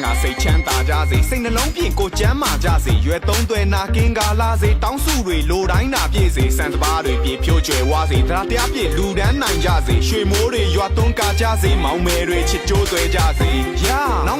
ချမ်းသာကြစေစိတ်နှလုံးပြင်ကိုယ်ကျမ်းမာကြစေရွယ်သုံးသွဲနာကင်းကာလာစေတောင်းစုတွေလိုတိုင်းနာပြည့်စေစံစပါးတွေပြေဖြိုးကျွယ်ဝစေတရားတရားပြည့်လူဒန်းနိုင်ကြစေရွှေမိုးတွေရွာသွန်းကာကြစေမောင်မယ်တွေချစ်ကြိုးသွဲကြစေယာနောင်ခဲ့တာကြာလာပြီ